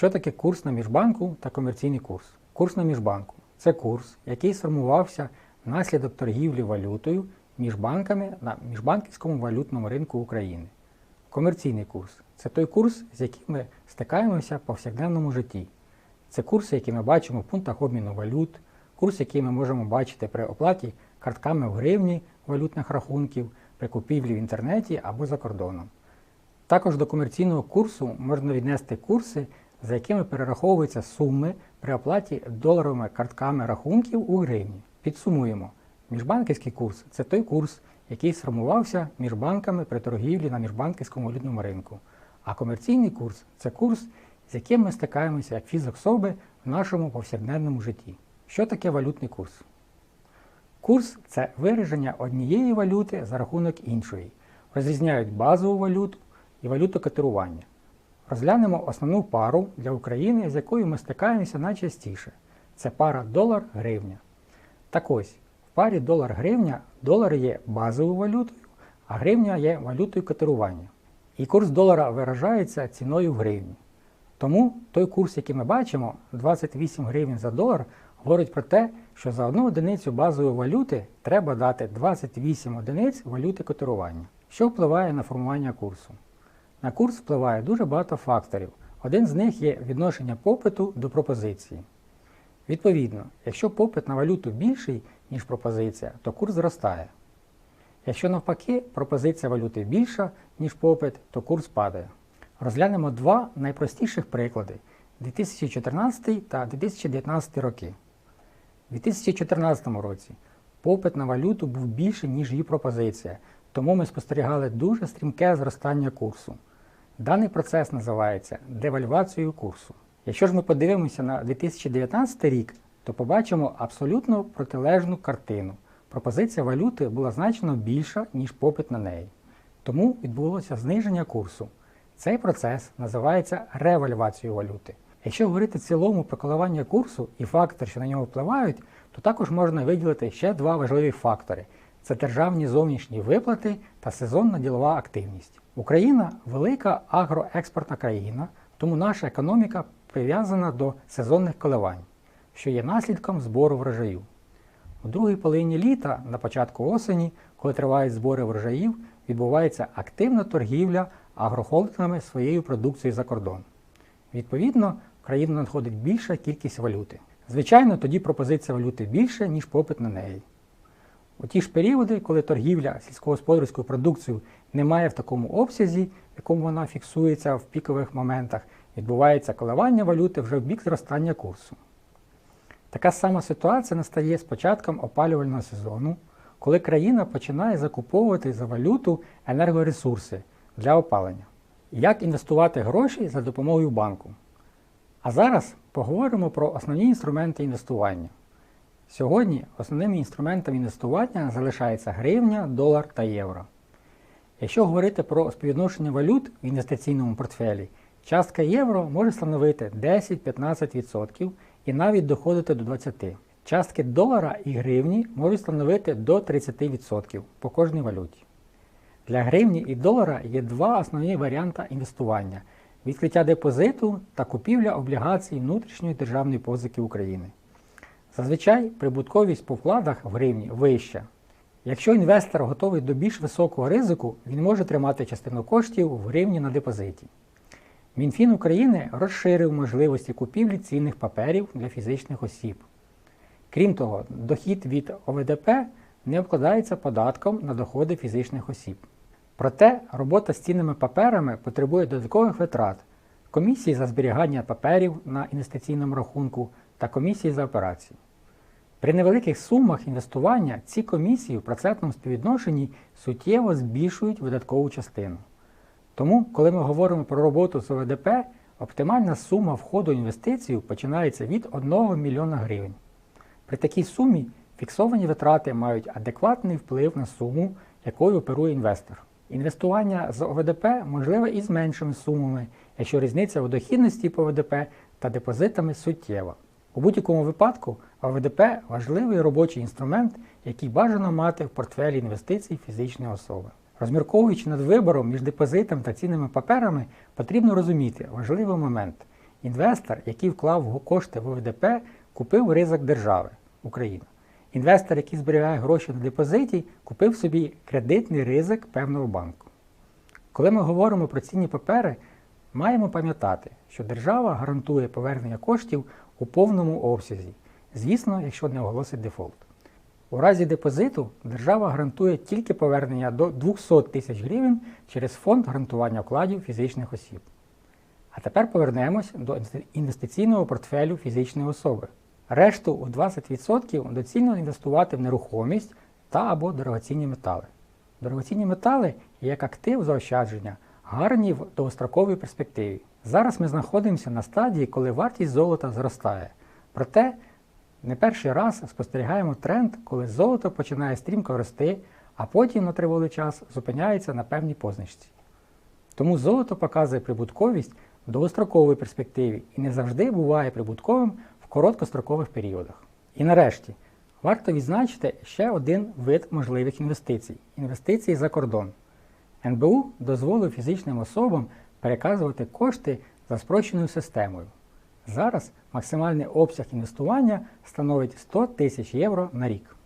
Що таке курс на міжбанку та комерційний курс? Курс на міжбанку це курс, який сформувався внаслідок торгівлі валютою між банками на міжбанківському валютному ринку України. Комерційний курс це той курс, з яким ми стикаємося в повсякденному житті. Це курси, які ми бачимо в пунктах обміну валют, курс, який ми можемо бачити при оплаті картками в гривні валютних рахунків, при купівлі в інтернеті або за кордоном. Також до комерційного курсу можна віднести курси, за якими перераховуються суми при оплаті доларовими картками рахунків у гривні. Підсумуємо, міжбанківський курс це той курс, який сформувався між банками при торгівлі на міжбанківському валютному ринку. А комерційний курс це курс, з яким ми стикаємося як фізособи в нашому повсякденному житті. Що таке валютний курс? Курс це вираження однієї валюти за рахунок іншої. Розрізняють базову валюту і валюту котирування. Розглянемо основну пару для України, з якою ми стикаємося найчастіше. Це пара долар-гривня. Так ось, в парі долар-гривня долар є базовою валютою, а гривня є валютою котирування. І курс долара виражається ціною в гривні. Тому той курс, який ми бачимо, 28 гривень за долар, говорить про те, що за одну одиницю базової валюти треба дати 28 одиниць валюти котирування, що впливає на формування курсу. На курс впливає дуже багато факторів. Один з них є відношення попиту до пропозиції. Відповідно, якщо попит на валюту більший, ніж пропозиція, то курс зростає. Якщо навпаки пропозиція валюти більша, ніж попит, то курс падає. Розглянемо два найпростіших приклади 2014 та 2019 роки. У 2014 році попит на валюту був більший, ніж її пропозиція, тому ми спостерігали дуже стрімке зростання курсу. Даний процес називається девальвацією курсу. Якщо ж ми подивимося на 2019 рік, то побачимо абсолютно протилежну картину. Пропозиція валюти була значно більша, ніж попит на неї. Тому відбулося зниження курсу. Цей процес називається ревальвацією валюти. Якщо говорити в цілому про коливання курсу і фактори, що на нього впливають, то також можна виділити ще два важливі фактори: це державні зовнішні виплати та сезонна ділова активність. Україна велика агроекспортна країна, тому наша економіка прив'язана до сезонних коливань, що є наслідком збору врожаю. У другій половині літа, на початку осені, коли тривають збори врожаїв, відбувається активна торгівля агрохолдингами своєю продукцією за кордон. Відповідно, в країну надходить більша кількість валюти. Звичайно, тоді пропозиція валюти більше, ніж попит на неї. У ті ж періоди, коли торгівля сільськогосподарською продукцією немає в такому обсязі, в якому вона фіксується в пікових моментах, відбувається коливання валюти вже в бік зростання курсу. Така сама ситуація настає з початком опалювального сезону, коли країна починає закуповувати за валюту енергоресурси для опалення. Як інвестувати гроші за допомогою банку? А зараз поговоримо про основні інструменти інвестування. Сьогодні основними інструментами інвестування залишається гривня, долар та євро. Якщо говорити про співвідношення валют в інвестиційному портфелі, частка євро може становити 10-15% і навіть доходити до 20%. Частки долара і гривні можуть становити до 30% по кожній валюті. Для гривні і долара є два основні варіанти інвестування відкриття депозиту та купівля облігацій внутрішньої державної позики України. Зазвичай прибутковість по вкладах в гривні вища. Якщо інвестор готовий до більш високого ризику, він може тримати частину коштів в гривні на депозиті. Мінфін України розширив можливості купівлі цінних паперів для фізичних осіб. Крім того, дохід від ОВДП не обкладається податком на доходи фізичних осіб. Проте робота з цінними паперами потребує додаткових витрат комісії за зберігання паперів на інвестиційному рахунку та комісії за операції. При невеликих сумах інвестування ці комісії в процентному співвідношенні суттєво збільшують видаткову частину. Тому, коли ми говоримо про роботу з ОВДП, оптимальна сума входу інвестицію починається від 1 мільйона гривень. При такій сумі фіксовані витрати мають адекватний вплив на суму, якою оперує інвестор. Інвестування з ОВДП можливе і з меншими сумами, якщо різниця у дохідності по ОВДП та депозитами суттєва. У будь-якому випадку ОВДП важливий робочий інструмент, який бажано мати в портфелі інвестицій фізичної особи. Розмірковуючи над вибором між депозитом та цінними паперами, потрібно розуміти важливий момент. Інвестор, який вклав кошти в ОВДП, купив ризик держави Україна. Інвестор, який зберігає гроші на депозиті, купив собі кредитний ризик певного банку. Коли ми говоримо про цінні папери, маємо пам'ятати, що держава гарантує повернення коштів у повному обсязі, звісно, якщо не оголосить дефолт. У разі депозиту держава гарантує тільки повернення до 200 тисяч гривень через фонд гарантування вкладів фізичних осіб. А тепер повернемось до інвестиційного портфелю фізичної особи. Решту у 20% доцільно інвестувати в нерухомість та або дорогоцінні метали. Дорогоцінні метали як актив заощадження гарні в довгостроковій перспективі. Зараз ми знаходимося на стадії, коли вартість золота зростає. Проте не перший раз спостерігаємо тренд, коли золото починає стрімко рости, а потім на тривалий час зупиняється на певній позначці. Тому золото показує прибутковість в довгостроковій перспективі і не завжди буває прибутковим в короткострокових періодах. І нарешті, варто відзначити ще один вид можливих інвестицій інвестиції за кордон. НБУ дозволив фізичним особам переказувати кошти за спрощеною системою. Зараз максимальний обсяг інвестування становить 100 тисяч євро на рік.